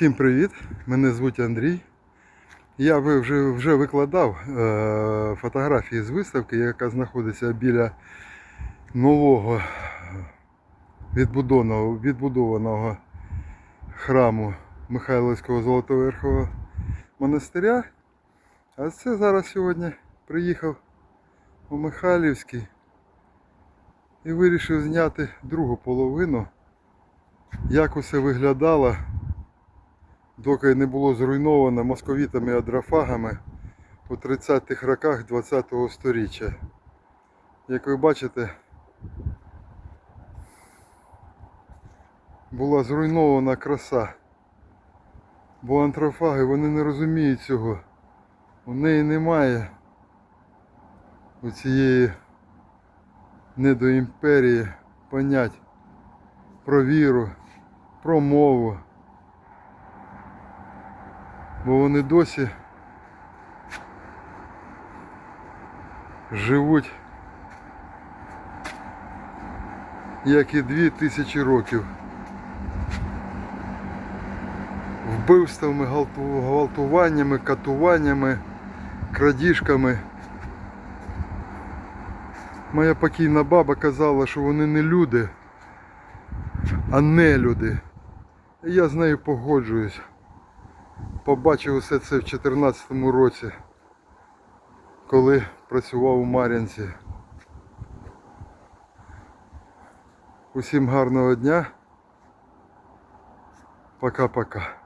Всім привіт! Мене звуть Андрій. Я вже, вже викладав е, фотографії з виставки, яка знаходиться біля нового відбудованого, відбудованого храму Михайловського Золотоверхового монастиря. А це зараз сьогодні приїхав у Михайлівський і вирішив зняти другу половину, як усе виглядало доки не було зруйновано московітами адрофагами у 30-х роках 20-го сторіччя. Як ви бачите, була зруйнована краса. Бо антрофаги вони не розуміють цього. У неї немає у цієї недоімперії понять про віру, про мову бо вони досі живуть як і дві тисячі років. Вбивствами, гвалтуваннями, катуваннями, крадіжками. Моя покійна баба казала, що вони не люди, а не люди. Я з нею погоджуюсь побачив усе це в 2014 році, коли працював у Мар'янці. Усім гарного дня. Пока-пока.